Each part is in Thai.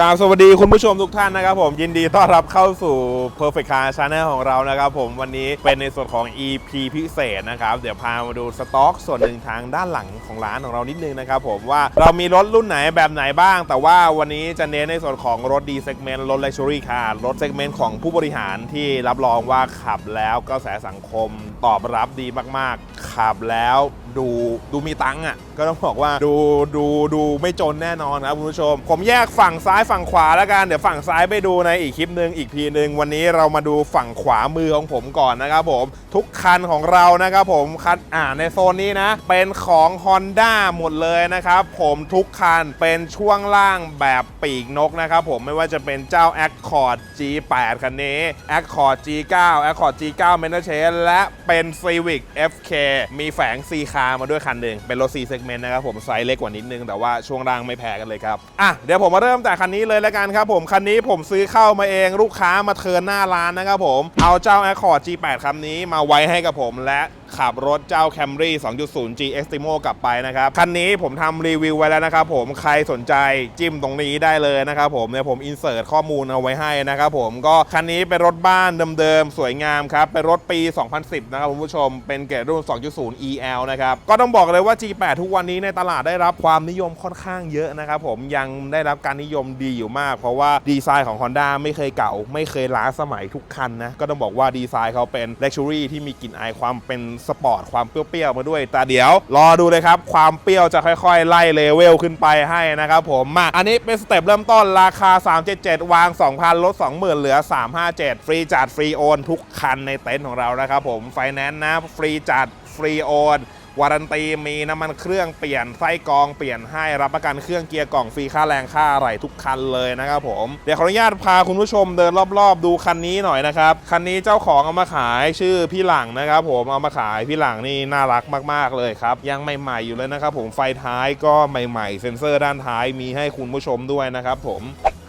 กราบสวัสดีคุณผู้ชมทุกท่านนะครับผมยินดีต้อนรับเข้าสู่ Perfect Car Channel ของเรานะครับผมวันนี้เป็นในส่วนของ EP พิเศษนะครับ เดี๋ยวพามาดูสต็อกส่วนหนึ่งทางด้านหลังของร้านของเรานิดนึงนะครับผมว่าเรามีรถรุ่นไหนแบบไหนบ้าง แต่ว่าวันนี้จะเน้นในส่วนของรถ D segment รถ Luxury Car รถ segment ของผู้บริหารที่รับรองว่าขับแล้วกระแสสังคมตอบรับดีมากๆ ขับแล้ว ดูดูมีตังค์อะก็ต้องบอกว่าดูดูดูไม่จนแน่นอนครับคุณผู้ชม ผมแยกฝั่งซ้ายฝั่งขวาแล้วกัน เดี๋ยวฝั่งซ้ายไปดูในอีกคลิปหนึ่งอีกทีหนึ่งวันนี้เรามาดูฝั่งขวามือของผมก่อนนะครับผม ทุกคันของเรานะครับผมคันอ่าในโซนนี้นะ เป็นของ Honda หมดเลยนะครับผมทุกคันเป็นช่วงล่างแบบปีกนกนะครับผมไม่ว่าจะเป็นเจ้า Accord G8 คันนี้ Accord G9 Accord G9 m e n t a c h a n และเป็น Civic FK มีแฝง C คามาด้วยคันหนึ่งเป็นรถ4 segment นะครับผมไซส์เล็กกว่านิดนึง แต่ว่าช่วงล่างไม่แพ้กันเลยครับอะเดี๋ยวผมมาเริ่มแต่คันนี้เลยแล้วกันครับผมคันนี้ผมซื้อเข้ามาเองลูกค้ามาเทินหน้าร้านนะครับผมเอาเจ้า Accord G8 คันนี้มาไว้ให้กับผมและขับรถเจ้า Camry 2.0 G Extremo กลับไปนะครับ คันนี้ผมทำรีวิวไว้แล้วนะครับผมใครสนใจจิ้มตรงนี้ได้เลยนะครับผมเนี่ยผมอินเสิร์ตข้อมูลเอาไว้ให้นะครับผมก็คันนี้เป็นรถบ้านเดิมๆ สวยงามครับ เป็นรถปี 2010 นะครับคุณผู้ชมเป็นเกรดรุ่น 2.0 EL นะครับ ก็ต้องบอกเลยว่า G8 ทุกวันนี้ในตลาดได้รับความนิยมค่อนข้างเยอะนะครับผมยังได้รับการนิยมดีอยู่มาก เพราะว่าดีไซน์ของ Honda ไม่เคยเก่า ไม่เคยล้าสมัยทุกคันนะก็ต้องบอกว่าดีไซน์เขาเป็น Luxury ที่มีกลิ่นอายความเป็นสปอร์ตความเปรี้ยวๆมาด้วย แต่เดี๋ยวรอดูเลยครับ ความเปรี้ยวจะค่อยๆ ไล่เลเวลขึ้นไปให้นะครับผมมาอันนี้เป็นสเต็ปเริ่มต้นราคา 377 วาง 2,000 ลด 20,000 เหลือ 357 ฟรีจัดฟรีโอนทุกคันในเต็นท์ของเรานะครับผมไฟแนนซ์นะฟรีจัดฟรีโอน วารันตีมีน้ำมันเครื่องเปลี่ยนไส้กรองเปลี่ยนให้รับประกันเครื่องเกียร์กล่องฟรีค่าแรงค่าอะไรทุกคันเลยนะครับผมเดี๋ยวขออนุญาตพาคุณผู้ชมเดินรอบๆ ดูคันนี้หน่อยนะครับคันนี้เจ้าของเอามาขายชื่อพี่หลังนะครับ ผมเอามาขายพี่หลังนี่น่ารักมาก ๆเลยครับยังใหม่ๆอยู่เลยนะครับผมไฟท้ายก็ใหม่ๆ เซ็นเซอร์ด้านท้ายมีให้คุณผู้ชมด้วยนะครับผม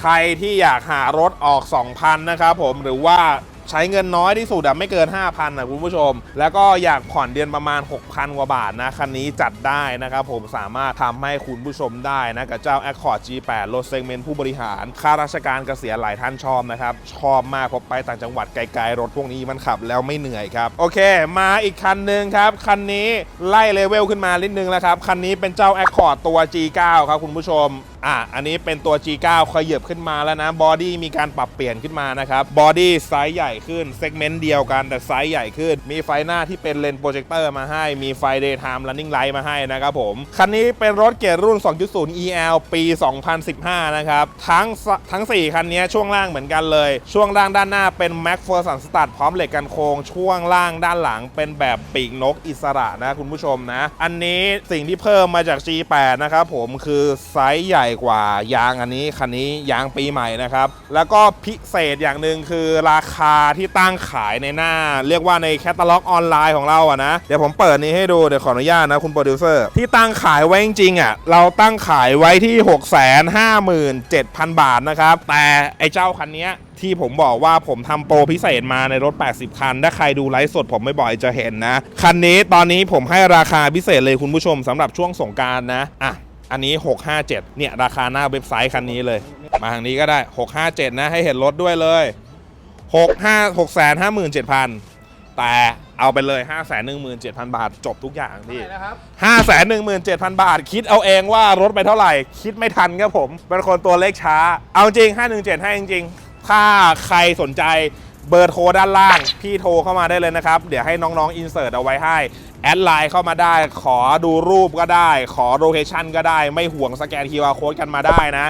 ใครที่อยากหารถออก 2,000 นะครับผมหรือว่า ใช้เงินน้อยที่สุดอะไม่เกิน 5,000นะคุณผู้ชม แล้วก็อยากผ่อนเดือนประมาณ 6,000 กว่าบาทนะ คันนี้จัดได้นะครับผมสามารถทำให้คุณผู้ชมได้นะกับเจ้า Accord G8 รถเซกเมนต์ผู้บริหารข้าราชการเกษียณหลายท่านชอบนะครับ ชอบมากพราะไปต่างจังหวัดไกลๆ รถพวกนี้มันขับแล้วไม่เหนื่อยครับ โอเค มาอีกคันหนึ่งครับ คันนี้ไล่เลเวลขึ้นมานิดนึงแล้วครับ คันนี้เป็นเจ้า Accord ตัว G9 ครับคุณผู้ชม อะอันนี้เป็นตัว G9 ขยับขึ้นมาแล้วนะบอดี้มีการปรับเปลี่ยนขึ้นมานะครับบอดี้ไซส์ใหญ่ขึ้นเซกเมนต์เดียวกันแต่ไซส์ใหญ่ขึ้น มีไฟหน้าที่เป็นเลนส์โปรเจคเตอร์มาให้ มีไฟ Daytime Running Light มาให้นะครับผม คันนี้เป็นรถเกียร์รุ่น 2.0 EL ปี 2015 นะครับทั้งทั้ง 4 คันนี้ช่วงล่างเหมือนกันเลย ช่วงล่างด้านหน้าเป็น Mac f e r s o n Start พร้อมเหล็กกันโค้งช่วงล่างด้านหลังเป็นแบบปีกนกอิสระนะคุณผู้ชมนะ อันนี้สิ่งที่เพิ่มมาจาก G8 นะครับผมคือไซส์ใหญ่กว่ายางอันนี้คันนี้ยางปีใหม่นะครับ แล้วก็พิเศษอย่างหนึ่งคือราคาที่ตั้งขายในหน้า เรียกว่าในแคตตาล็อกออนไลน์ของเราอะนะเดี๋ยวผมเปิดนี้ให้ดูเดี๋ยวขออนุญาตนะคุณโปรดิวเซอร์ที่ตั้งขายไว้จริงๆอะเราตั้งขายไว้ที่ 657,000 บาทนะครับแต่ไอ้เจ้าคันนี้ที่ผมบอกว่าผมทำโปรพิเศษมาในรถ 80 คัน ถ้าใครดูไลฟ์สดผมไม่บ่อยจะเห็นนะ คันนี้ตอนนี้ผมให้ราคาพิเศษเลยคุณผู้ชมสำหรับช่วงสงกรารนะอะ อันนี้ 657 เนี่ย ราคาหน้าเว็บไซต์คันนี้เลย มาทางนี้ก็ได้ 657 นะ ให้เห็นรถด้วยเลย 65 657,000 แต่เอาไปเลย 517,000 บาท จบทุกอย่างพี่517,000 บาท คิดเอาเองว่ารถไปเท่าไหร่ คิดไม่ทันครับผม เป็นคนตัวเลขช้า เอาจริง 517 ให้จริงๆ ถ้าใครสนใจเบอร์โทรด้านล่าง พี่โทรเข้ามาได้เลยนะครับ เดี๋ยวให้น้องๆอินเสิร์ตเอาไว้ให้ แอดไลน์เข้ามาได้ ขอดูรูปก็ได้ ขอโลเคชันก็ได้ ไม่ห่วงสแกน QR Code กันมาได้นะ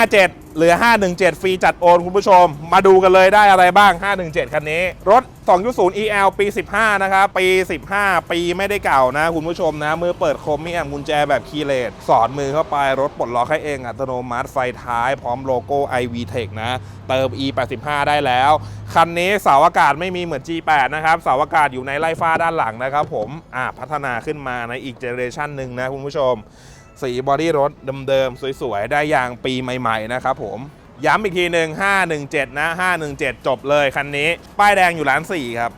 657เหรือ 517 ฟรีจัดโอนคุณผู้ชม มาดูกันเลยได้อะไรบ้าง 517 คันนี้ รถ 2.0 EL ปี 15 นะครับ ปี 15 ปีไม่ได้เก่านะ คุณผู้ชมนะ มือเปิดโครเมียมกุญแจแบบคีย์เลสสอดมือเข้าไป รถปลดล็อกให้เองอัตโนมัติไฟท้าย พร้อมโลโก้ iV Tech นะ เติม E 85ได้แล้ว คันนี้เสาอากาศไม่มีเหมือน G8 นะครับ เสาอากาศอยู่ในไล่ฟ้าด้านหลังนะครับผม อ่าพัฒนาขึ้นมาในอีกเจเนเรชันหนึ่งนะคุณผู้ชม สีบอดี้รถเดิมๆสวยๆ ได้ยางปีใหม่ ๆ นะครับผม ย้ำอีกทีหนึ่ง517 นะ 517 จบเลยคันนี้ ป้ายแดงอยู่ร้าน4ครับ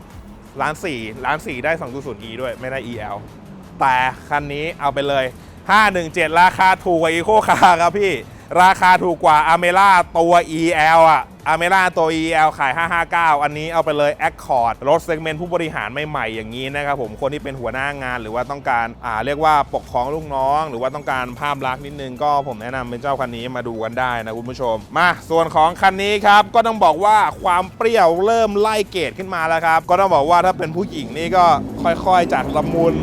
ร้าน4ร้าน4ได้ 2.0e ด้วยไม่ได้ EL แต่คันนี้เอาไปเลย 517 ราคาถูกกว่าอีโคคาร์ครับพี่ ราคาถูกกว่าอเมร่าตัว EL อะ อเมร่าตัว EL ขาย 559 อันนี้เอาไปเลย Accord รถเซกเมนต์ผู้บริหารใหม่ๆอย่างนี้นะครับผมคนที่เป็นหัวหน้างานหรือว่าต้องการอ่าเรียกว่าปกครองลูกน้อง หรือว่าต้องการภาพลักษณ์นิดนึงก็ผมแนะนำเป็นเจ้าคันนี้มาดูกันได้นะคุณผู้ชม มาส่วนของคันนี้ครับก็ต้องบอกว่าความเปรี้ยวเริ่มไล่เกรดขึ้นมาแล้วครับก็ต้องบอกว่าถ้าเป็นผู้หญิงนี่ก็ค่อยๆจากละมุน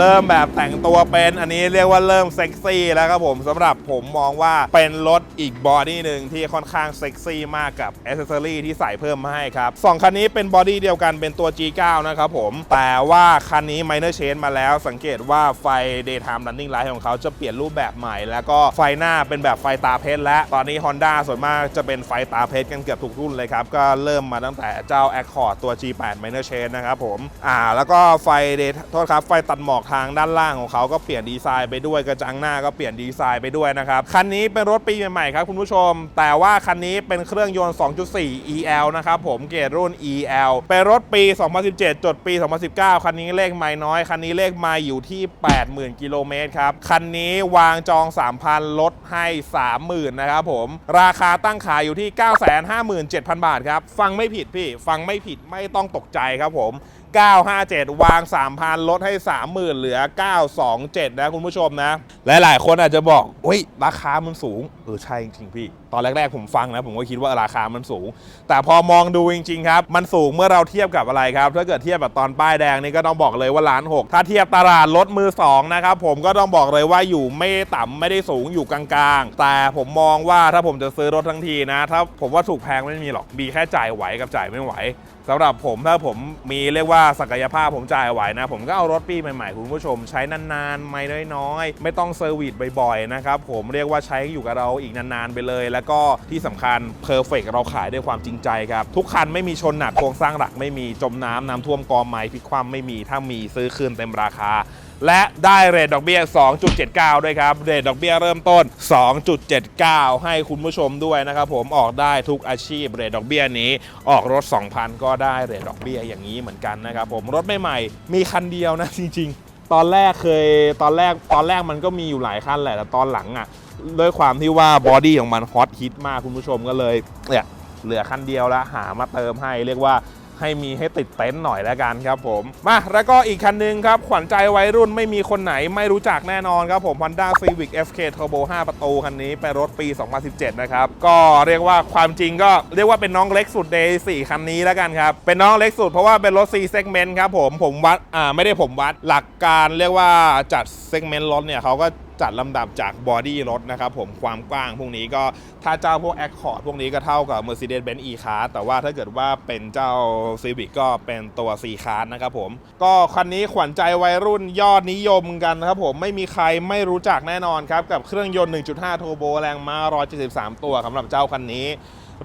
เริ่มแบบแต่งตัวเป็นอันนี้เรียกว่าเริ่มเซ็กซี่แล้วครับผมสำหรับผมมองว่าเป็นรถอีกบอดี้หนึ่งที่ค่อนข้างเซ็กซี่มากกับอ c เซอรี่ที่ใส่เพิ่มมาให้ครับสองคันนี้เป็นบอดี้เดียวกันเป็นตัว G9 นะครับผม แต่ว่าคันนี้ Minor Change มาแล้วสังเกตว่าไฟ Daytime Running Light ของเขาจะเปลี่ยนรูปแบบใหม่ แล้วก็ไฟหน้าเป็นแบบไฟตาเพชรและ ตอนนี้ Honda ส่วนมากจะเป็นไฟตาเพชรกันเกือบทุกรุ่นเลยครับ ก็เริ่มมาตั้งแต่เจ้า Accord ตัว G8 Minor Change นะครับผมอ่าแล้วก็ไฟ Day โทษครับไฟตัดหมอกทางด้านล่างของเขาก็เปลี่ยนดีไซน์ไปด้วยกระจังหน้าก็เปลี่ยนดีไซน์ไปด้วยนะครับคันนี้เป็นรถปีใหม่ๆครับคุณผู้ชม แต่ว่าคันนี้เป็นเครื่องยนต์ 2.4 EL นะครับผมเกรดรุ่น EL เป็นรถปี 2017 จดปี 2019 คันนี้เลขไม่น้อย คันนี้เลขไม่อยู่ที่ 80,000 กิโลเมตรครับ คันนี้วางจอง 3,000 ลดให้ 30,000 นะครับผม ราคาตั้งขายอยู่ที่ 957,000 บาทครับ ฟังไม่ผิดพี่ ฟังไม่ผิดไม่ต้องตกใจครับผม957 วาง 3,000 ลดให้ 30,000 เหลือ 927 นะคุณผู้ชมนะและหลายคนอาจจะบอกเฮ้ยราคามันสูง เออใช่จริงๆพี่ตอนแรกๆผมฟังนะผมก็คิดว่าราคามันสูง แต่พอมองดูจริงๆครับ มันสูงเมื่อเราเทียบกับอะไรครับ ถ้าเกิดเทียบแบบตอนป้ายแดงนี่ก็ต้องบอกเลยว่าล้านหกถ้าเทียบตลาดรถมือสองนะครับผมก็ต้องบอกเลยว่าอยู่ไม่ต่ำไม่ได้สูงอยู่กลางๆ แต่ผมมองว่าถ้าผมจะซื้อรถทั้งทีนะ ถ้าผมว่าถูกแพงไม่มีหรอกมีแค่จ่ายไหวกับจ่ายไม่ไหวสำหรับผมถ้าผมมีเรียกว่าศักยภาพผมจ่ายไหวนะ ผมก็เอารถปีใหม่ๆ คุณผู้ชม ใช้นานๆ ไม่น้อยๆ ไม่ต้องเซอร์วิสบ่อยๆนะครับผมเรียกว่าใช้อยู่กับเราอีกนานๆ ไปเลยแล้วก็ที่สำคัญเพอร์เฟกเราขายด้วยความจริงใจครับ ทุกคันไม่มีชนหนักโครงสร้างหลักไม่มีจมน้ำน้ำท่วมกอไม้พลิกคว่ำไม่มีถ้ามีซื้อคืนเต็มราคา และได้เรทดอกเบี้ย 2.79 ด้วยครับ เรทดอกเบี้ยเริ่มต้น 2.79 ให้คุณผู้ชมด้วยนะครับผมออกได้ทุกอาชีพเรทดอกเบี้ยนี้ออกรถ 2,000 ก็ได้เรทดอกเบี้ยอย่างนี้เหมือนกันนะครับผมรถใหม่ๆมีคันเดียวนะจริง ๆ ตอนแรกเคยตอนแรกตอนแรกมันก็มีอยู่หลายคันแหละแต่ตอนหลังอะ ด้วยความที่ว่าบอดี้ของมันฮอตฮิตมากคุณผู้ชมก็เลยเนี่ยเหลือคันเดียวแล้วหามาเติมให้เรียกว่าให้มีให้ติดเต็นท์หน่อยแล้วกันครับผม มาแล้วก็อีกคันหนึงครับ ขวัญใจวัยรุ่นไม่มีคนไหนไม่รู้จักแน่นอนครับผม Honda Civic FK Turbo 5 ประตูคันนี้เป็นรถปี 2017 นะครับ ก็เรียกว่าความจริงก็เรียกว่าเป็นน้องเล็กสุด Day 4คันนี้แล้วกันครับ เป็นน้องเล็กสุดเพราะว่าเป็นรถ C segment ครับผมผมวัดอ่าไม่ได้ผมวัดหลักการเรียกว่าจัด segment รถเนี่ยเขาก็ จัดลำดับจากบอดี้รถนะครับผมความกว้างพวกนี้ก็ถ้าเจ้าพวก Accord พวกนี้ก็เท่ากับ Mercedes-Benz E-Class แต่ว่าถ้าเกิดว่าเป็นเจ้า Civic ก็เป็นตัว C-Class นะครับผม ก็คันนี้ขวัญใจวัยรุ่นยอดนิยมกันนะครับผมไม่มีใครไม่รู้จักแน่นอนครับ กับเครื่องยนต์ 1.5โทโบแรงม้า 173 ตัวสำหรับเจ้าคันนี้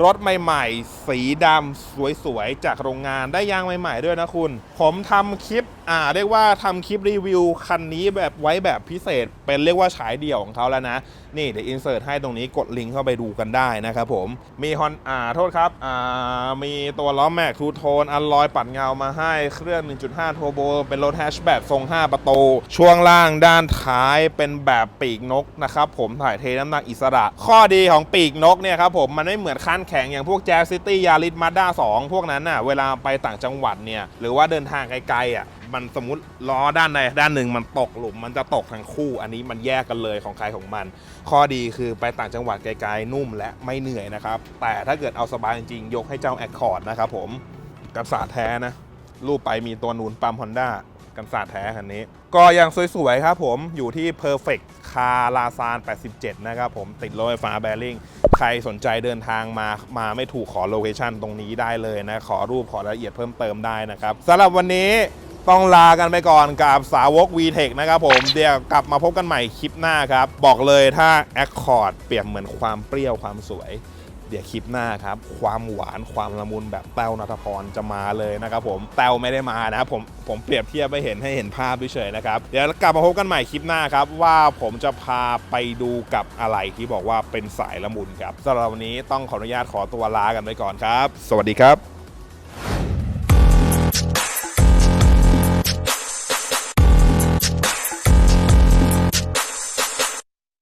รถใหม่ๆ สีดำสวยๆ จากโรงงานได้ยางใหม่ๆ ด้วยนะคุณ ผมทำคลิป อ่า เรียกว่าทำคลิปรีวิวคันนี้แบบไว้แบบพิเศษ เป็นเรียกว่าฉายเดี่ยวของเขาแล้วนะ นี่เดี๋ยวอินเสิร์ตให้ตรงนี้กดลิงก์เข้าไปดูกันได้นะครับผม มีฮอนอ่าโทษครับอ่ามีตัวล้อแม็กทูโทนอัลลอยปัดเงามาให้เครื่อง 1.5 โทโบ เป็นรถแฮชแบ็กทรง 5 ประตู ช่วงล่างด้านท้ายเป็นแบบปีกนกนะครับผมถ่ายเทน้ำหนักอิสระ ข้อดีของปีกนกเนี่ยครับผม มันไม่เหมือนคันแข็งอย่างพวกแจ๊สซิตี้ยาริสมาด้า2พวกนั้นน่ะเวลาไปต่างจังหวัดเนี่ยหรือว่าเดินทางไกลๆอะ มันสมมติล้อด้านใดด้านหนึ่งมันตกหลุมมันจะตกทั้งคู่ อันนี้มันแยกกันเลยของใครของมัน ข้อดีคือไปต่างจังหวัดไกลๆนุ่มและไม่เหนื่อยนะครับ แต่ถ้าเกิดเอาสบายจริงๆ ยกให้เจ้า Accord นะครับผมกันศาแท้นะรูปไปมีตัวนูนปั๊ม Honda กันศาแท้คันนี้ ก็ยังสวยๆครับผมอยู่ที่ Perfect Car l a z a n 87 นะครับผมติดรถไฟฟ้าแบริ่งใครสนใจเดินทางมามาไม่ถูกขอโลเคชันตรงนี้ได้เลยนะ ขอรูปขอรายละเอียดเพิ่มเติมได้นะครับสำหรับวันนี้ ต้องลากันไปก่อนกับสาวก VTEC นะครับผม เดี๋ยวกลับมาพบกันใหม่คลิปหน้าครับ บอกเลยถ้า Accord เปรียบเหมือนความเปรี้ยวความสวย เดี๋ยวคลิปหน้าครับ ความหวานความละมุนแบบแต้วนัทพรจะมาเลยนะครับผมแต้วไม่ได้มานะผมผมเปรียบเทียบไปเห็นให้เห็นภาพเฉยๆนะครับ เดี๋ยวกลับมาพบกันใหม่คลิปหน้าครับ ว่าผมจะพาไปดูกับอะไรที่บอกว่าเป็นสายละมุนครับสำหรับวันนี้ต้องขออนุญาตขอตัวลากันไปก่อนครับ สวัสดีครับ